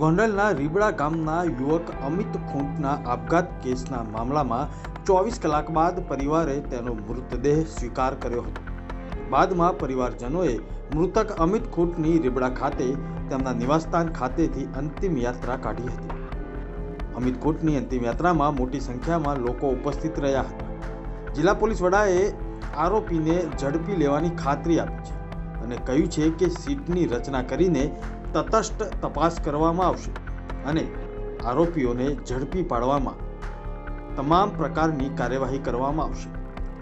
ગોંડલના રીબડા ગામના યુવક અમિત ખૂંટના આપઘાત કેસના મામલામાં ચોવીસ કલાક બાદ પરિવારે તેનો મૃતદેહ સ્વીકાર કર્યો હતો. બાદમાં પરિવારજનોએ મૃતક અમિત ખૂંટની રીબડા ખાતે તેમના નિવાસસ્થાન ખાતેથી અંતિમ યાત્રા કાઢી હતી. અમિત ખૂંટની અંતિમ યાત્રામાં મોટી સંખ્યામાં લોકો ઉપસ્થિત રહ્યા હતા. જિલ્લા પોલીસ વડાએ આરોપીને ઝડપી લેવાની ખાતરી આપી છે અને કહ્યું છે કે સીટની રચના કરીને તટસ્થ તપાસ કરવામાં આવશે અને આરોપીઓને ઝડપી પાડવામાં તમામ પ્રકારની કાર્યવાહી કરવામાં આવશે.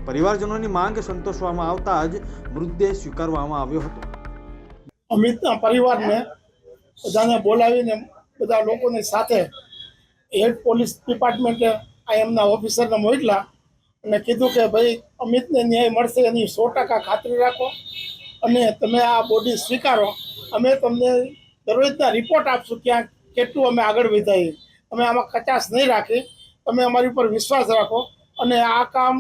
પરિવારજનોની માંગ સંતોષવામાં આવતા જ મૃતદેહ સ્વીકારવામાં આવ્યો હતો. અમિતના પરિવારને બધાને બોલાવીને બધા લોકોની સાથે હેડ પોલીસ ડિપાર્ટમેન્ટે આ એમના ઓફિસરને મોકલા અને કીધું કે ભાઈ, અમિતને ન્યાય મળશે, એની સો ટકા ખાતરી રાખો અને તમે આ બોડી સ્વીકારો. અમે તમને દરરોજના રિપોર્ટ આપશું ક્યાં કેટલું અમે આગળ વધાઈએ અમે આમાં કચાશ નહીં રાખી. તમે અમારી ઉપર વિશ્વાસ રાખો. અને આ કામ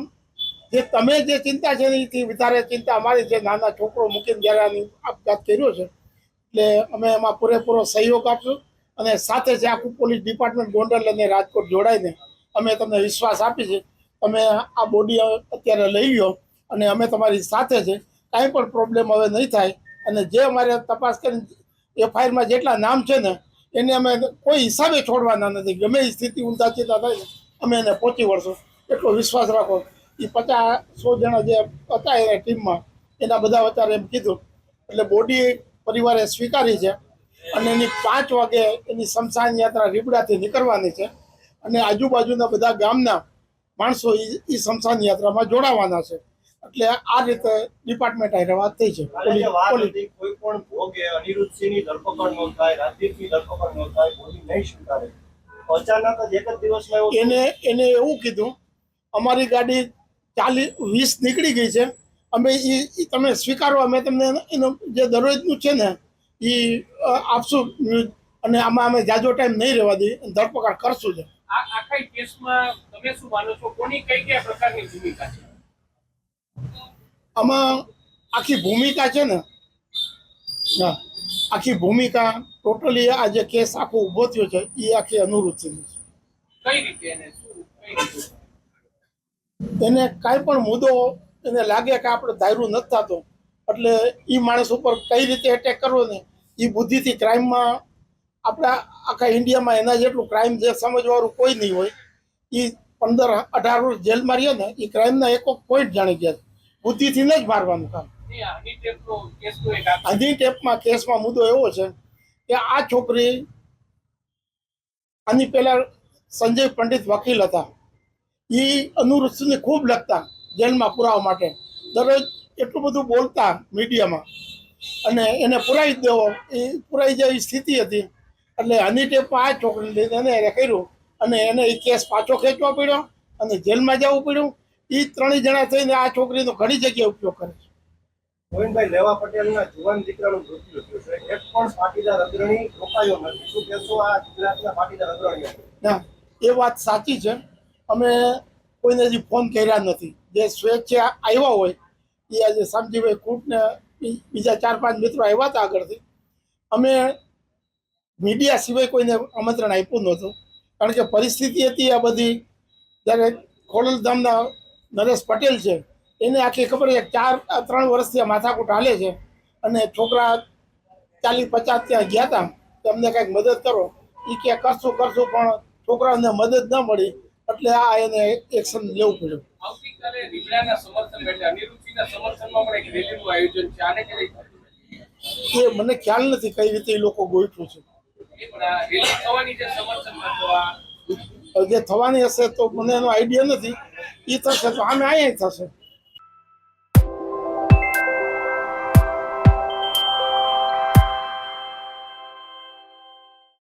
જે તમે જે ચિંતા છે એથી વધારે ચિંતા અમારી છે. નાના છોકરો મૂકીને જ્યારે આપઘાત કર્યો છે, એટલે અમે એમાં પૂરેપૂરો સહયોગ આપશું. અને સાથે જ આખું પોલીસ ડિપાર્ટમેન્ટ ગોંડલ અને રાજકોટ જોડાઈને અમે તમને વિશ્વાસ આપી છે તમે આ બોડી અત્યારે લઈ લો અને અમે તમારી સાથે છે. કાંઈ પણ પ્રોબ્લેમ હવે નહીં થાય. અને જે અમારે તપાસ કરીને એફઆઈઆરમાં જેટલા નામ છે ને, એને અમે કોઈ હિસાબે છોડવાના નથી. ગમે એ સ્થિતિ ઊંધા ચીતા થાય અમે એને પહોંચી વળશું. એટલો વિશ્વાસ રાખો. એ પચાસ, સો જણા જે હતા એ ટીમમાં, એના બધા અત્યારે એમ કીધું. એટલે બોડી પરિવારે સ્વીકારી છે. અને એની પાંચ વાગે એની શમશાન યાત્રા રીબડાથી નીકળવાની છે. અને આજુબાજુના બધા ગામના માણસો એ શમશાન યાત્રામાં જોડાવાના છે. એટલે આ રીતે ડિપાર્ટમેન્ટ હારે વાત થઈ છે. કોઈ પણ ભોગે અનિરુદ્ધસિંહની ધરપકડ ન થાય રાજદીપની ધરપકડ ન થાય બોલી નહીં સ્વીકારે. અચાનક જ એક જ દિવસમાં એને એને એવું કીધું અમારી ગાડી ચાલીસ વીસ નીકળી ગઈ છે. અમે એ તમે સ્વીકારો અમે તમને એનું જે દરરોજનું છે ને એ આપશું. ન્યૂઝ અને આમાં અમે જાજો ટાઈમ નહીં રહેવા દઈએ ધરપકડ કરશું જ. આ આખા કેસમાં તમે શું માનો છો? કોની કઈ કઈ પ્રકારની ભૂમિકા છે? આમાં આખી ભૂમિકા છે ને હા આખી ભૂમિકા ટોટલી આ જે કેસ આખો ઊભો થયો છે એ આખી અનુરૂચિની છે. એને કાંઈ પણ મુદ્દો એને લાગે કે આપણે દાયરું નથી થતો એટલે એ માણસ ઉપર કઈ રીતે એટેક કરવો ને એ બુદ્ધિથી ક્રાઇમમાં આપણા આખા ઇન્ડિયામાં એના જેટલું ક્રાઇમ જે સમજવાળું કોઈ નહીં હોય એ પંદર અઢાર વર્ષ જેલમાં રહીએ ને એ ક્રાઇમના એક પોઈન્ટ જાણી ગયા છે. બુદ્ધિથી જ મારવાનું કામ. આંધી ટેપમાં કેસમાં મુદ્દો એવો છે કે આ છોકરી આની પહેલા સંજય પંડિત વકીલ હતા. એ અનુરુચિને ખૂબ લખતા જેલમાં પુરાવા માટે. દરરોજ એટલું બધું બોલતા મીડિયામાં. અને એને પુરાવી દેવો એ પુરાઈ જેવી સ્થિતિ હતી. એટલે હની ટેપમાં આ છોકરીને લઈને એને એને કર્યું. અને એને એ કેસ પાછો ખેંચવા પડ્યો અને જેલમાં જવું પડ્યું. એ ત્રણેય જણા થઈને આ છોકરીનો ઘણી જગ્યાએ ઉપયોગ કરે છે. ગોવિંદભાઈ લેવા પટેલના જુવાન દીકરાનું મૃત્યુ થયું છે. એક પણ પાટીદાર અગ્રણી રોકાયો નથી. શું કહેશો? આ ગુજરાતના પાટીદાર અગ્રણીઓ. ના એ વાત સાચી છે. અમે કોઈને હજી ફોન કર્યા નથી. જે સ્વેચ્છે આવ્યા હોય એ આજે શામજીભાઈ કૂટને બી- બીજા ચાર પાંચ મિત્રો આવ્યા હતા આગળથી. અમે મીડિયા સિવાય કોઈને આમંત્રણ આપ્યું નહોતું. કારણ કે પરિસ્થિતિ હતી આ બધી. જ્યારે ખોડલધામના નરેશ પટેલ છે. એને આખી ખબર છે ચાર ત્રણ વર્ષથી આ માથાકૂટ હાલે છે. અને છોકરા ચાલીસ પચાસ ત્યાં ગયા હતા તમને કંઈક મદદ કરો. એ કે કરશું કરશું પણ છોકરાઓને મદદ ન મળી. એટલે આ એને એક્શન લેવું પડ્યું. એ મને ખ્યાલ નથી કઈ રીતે એ લોકો ગોઠવું છે. જે થવાની હશે તો મને એનો આઈડિયા નથી. એ થશે તો આમે અહીંયા થશે.